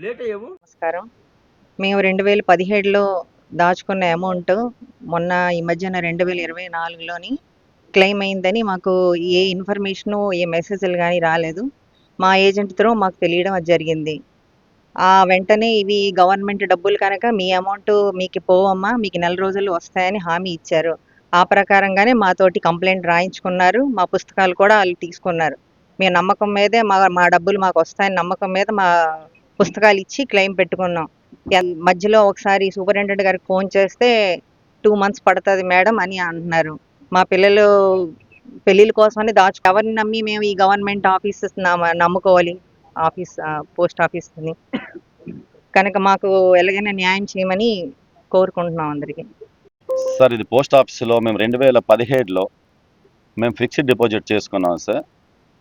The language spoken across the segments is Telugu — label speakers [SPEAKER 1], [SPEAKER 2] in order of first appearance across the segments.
[SPEAKER 1] ఏమో
[SPEAKER 2] నమస్కారం. మేము రెండు వేల పదిహేడులో దాచుకున్న అమౌంట్ మొన్న ఈ మధ్యన రెండు వేల ఇరవై నాలుగులోని క్లెయిమ్ అయిందని మాకు ఏ ఇన్ఫర్మేషను ఏ మెసేజ్లు కానీ రాలేదు. మా ఏజెంట్ త్రూ మాకు తెలియడం అది జరిగింది. ఆ వెంటనే ఇవి గవర్నమెంట్ డబ్బులు కనుక మీ అమౌంట్ మీకు పోవమ్మా మీకు నెల రోజులు వస్తాయని హామీ ఇచ్చారు. ఆ ప్రకారంగానే మాతోటి కంప్లైంట్ రాయించుకున్నారు. మా పుస్తకాలు కూడా వాళ్ళు తీసుకున్నారు. మీ నమ్మకం మీదే మా మా డబ్బులు మాకు వస్తాయని నమ్మకం మీద మా పుస్తకాలు ఇచ్చి క్లెయిమ్ పెట్టుకున్నాం. మధ్యలో ఒకసారి సూపరింటెండెంట్ గారికి ఫోన్ చేస్తే టూ మంత్స్ పడుతుంది మేడం అని అంటున్నారు. మా పిల్లలు పెళ్ళిళ్ళ కోసమని దాచు ఎవరిని నమ్మి మేము ఈ గవర్నమెంట్ ఆఫీసెస్ నమ్ముకోవాలి ఆఫీస్ పోస్ట్ ఆఫీస్ని. కనుక మాకు ఎలాగైనా న్యాయం చేయమని కోరుకుంటున్నాం అందరికీ.
[SPEAKER 3] సార్ ఇది పోస్ట్ ఆఫీస్లో మేము రెండు వేల పదిహేడులో మేము ఫిక్స్డ్ డిపాజిట్ చేసుకున్నాం సార్.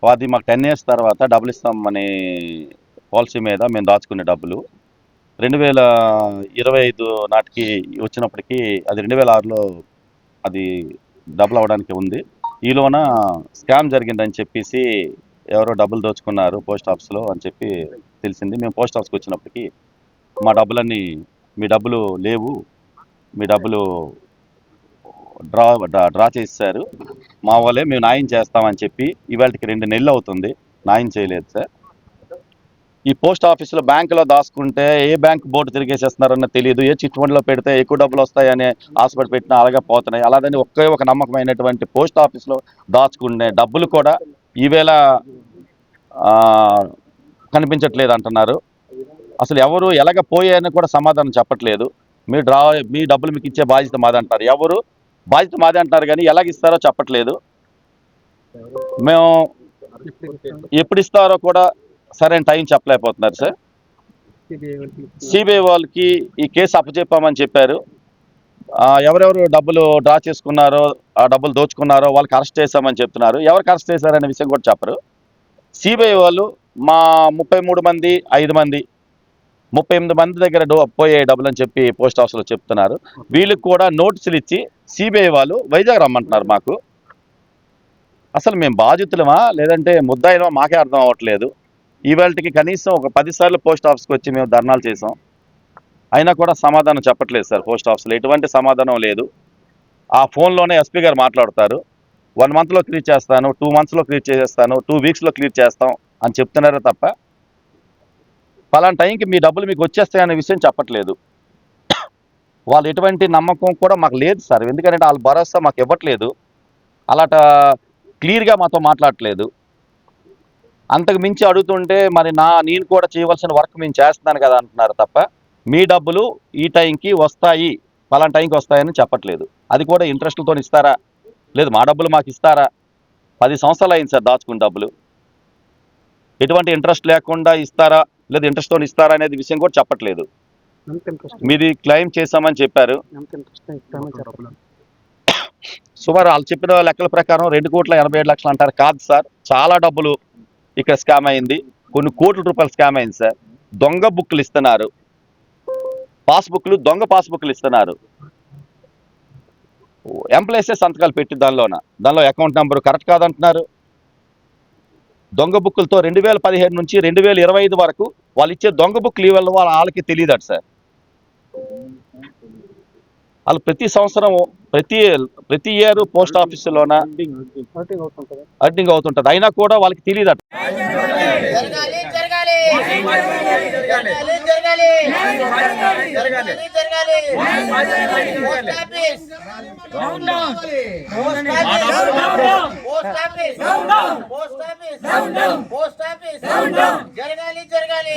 [SPEAKER 3] అది మాకు టెన్ ఇయర్స్ తర్వాత డబ్బులు ఇస్తామని పాలసీ మీద మేము దాచుకునే డబ్బులు. రెండు వేల ఇరవై ఐదు నాటికి వచ్చినప్పటికీ అది రెండు వేల ఆరులో అది డబుల్ అవ్వడానికి ఉంది. ఈలోన స్కామ్ జరిగిందని చెప్పేసి ఎవరో డబ్బులు దోచుకున్నారు పోస్ట్ ఆఫీస్లో అని చెప్పి తెలిసింది. మేము పోస్ట్ ఆఫీస్కి వచ్చినప్పటికీ మా డబ్బులన్నీ మీ డబ్బులు లేవు. మీ డబ్బులు డ్రా డ్రా చేసారు చేశారు మా వాళ్ళే మేము న్యాయం చేస్తామని చెప్పి ఇవాళకి రెండు నెలలు అవుతుంది. న్యాయం చేయలేదు సార్. ఈ పోస్ట్ ఆఫీసులో బ్యాంకులో దాచుకుంటే ఏ బ్యాంక్ బోర్డు తిరిగేసేస్తున్నారన్న తెలియదు ఏ చిట్ ఫండ్లో పెడితే ఎక్కువ డబ్బులు వస్తాయని ఆశపడి పెట్టినా అలాగే పోతున్నాయి అలాగని ఒకే ఒక నమ్మకమైనటువంటి పోస్ట్ ఆఫీస్లో దాచుకునే డబ్బులు కూడా ఈవేళ కనిపించట్లేదు అంటున్నారు అసలు ఎవరు ఎలాగ పోయాయని కూడా సమాధానం చెప్పట్లేదు. మీరు డ్రా మీ డబ్బులు మీకు ఇచ్చే బాధ్యత మాది అంటారు ఎవరు బాధ్యత మాది అంటారు కానీ ఎలాగ ఇస్తారో చెప్పట్లేదు. మేము ఎప్పుడు ఇస్తారో కూడా సరైన టైం చెప్పలేకపోతున్నారు సార్. సిబిఐ వాళ్ళకి ఈ కేసు అప్పచెప్పామని చెప్పారు. ఎవరెవరు డబ్బులు డ్రా చేసుకున్నారో ఆ డబ్బులు దోచుకున్నారో వాళ్ళకి అరెస్ట్ చేశామని చెప్తున్నారు. ఎవరికి అరెస్ట్ చేశారనే విషయం కూడా చెప్పరు. సిబిఐ వాళ్ళు మా ముప్పై మూడు మంది ఐదు మంది ముప్పై ఎనిమిది మంది దగ్గర డో పోయే డబ్బులు అని చెప్పి పోస్ట్ ఆఫీస్లో చెప్తున్నారు. వీళ్ళకి కూడా నోటీసులు ఇచ్చి సిబిఐ వాళ్ళు వైజాగ్ రమ్మంటున్నారు మాకు. అసలు మేము బాధితులమా లేదంటే ముద్దాయిలమా మాకే అర్థం అవ్వట్లేదు. ఈవేళకి కనీసం ఒక పదిసార్లు పోస్ట్ ఆఫీస్కి వచ్చి మేము ధర్నాలు చేసాం అయినా కూడా సమాధానం చెప్పట్లేదు సార్ పోస్ట్ ఆఫీస్లో. ఎటువంటి సమాధానం లేదు. ఆ ఫోన్లోనే ఎస్పీ గారు మాట్లాడతారు. వన్ మంత్లో క్లియర్ చేస్తాను టూ మంత్స్లో క్లియర్ చేసేస్తాను టూ వీక్స్లో క్లియర్ చేస్తాం అని చెప్తున్నారే తప్ప పలానా టైంకి మీ డబ్బులు మీకు వచ్చేస్తాయనే విషయం చెప్పట్లేదు. వాళ్ళు ఎటువంటి నమ్మకం కూడా మాకు లేదు సార్. ఎందుకంటే వాళ్ళ భరోసా మాకు ఇవ్వట్లేదు. అలాట క్లియర్గా మాతో మాట్లాడట్లేదు. అంతకు మించి అడుగుతుంటే మరి నా నేను కూడా చేయవలసిన వర్క్ మేము చేస్తున్నాను కదా అంటున్నారు తప్ప మీ డబ్బులు ఈ టైంకి వస్తాయి పలానా టైంకి వస్తాయని చెప్పట్లేదు. అది కూడా ఇంట్రెస్ట్లతో ఇస్తారా? లేదు మా డబ్బులు మాకు ఇస్తారా? పది సంవత్సరాలు అయింది సార్ దాచుకున్న డబ్బులు. ఎటువంటి ఇంట్రెస్ట్ లేకుండా ఇస్తారా? లేదు ఇంట్రెస్ట్తో ఇస్తారా అనేది విషయం కూడా చెప్పట్లేదు. మీది క్లెయిమ్ చేశామని చెప్పారు. సుమారు వాళ్ళు చెప్పిన లెక్కల ప్రకారం రెండు కోట్ల ఎనభై ఏడు లక్షలు అంటారు. కాదు సార్ చాలా డబ్బులు. ఇక్కడ స్కామ్ అయింది. కొన్ని కోట్ల రూపాయలు స్కామ్ అయింది సార్ దొంగ బుక్లు ఇస్తున్నారు. పాస్బుక్లు దొంగ పాస్బుక్లు ఇస్తున్నారు. ఎంప్లాయీసే సంతకాలు పెట్టి దానిలోన. దానిలో అకౌంట్ నెంబర్ కరెక్ట్ కాదంటున్నారు. దొంగ బుక్కులతో రెండు వేల పదిహేడు నుంచి రెండు వేల ఇరవై ఐదు వరకు వాళ్ళు ఇచ్చే దొంగ బుక్లు ఇవ్వాలి వాళ్ళ వాళ్ళకి తెలియదట సార్ వాళ్ళు ప్రతి సంవత్సరం ప్రతి ప్రతి ఇయర్ పోస్ట్ ఆఫీసులోన అర్నింగ్ అవుతుంటది. అయినా కూడా వాళ్ళకి తెలియదట
[SPEAKER 4] జరగాలి జరగాలి జరగాలి జరగాలి జరగాలి జరగాలి post office post office post office post office జరగాలి జరగాలి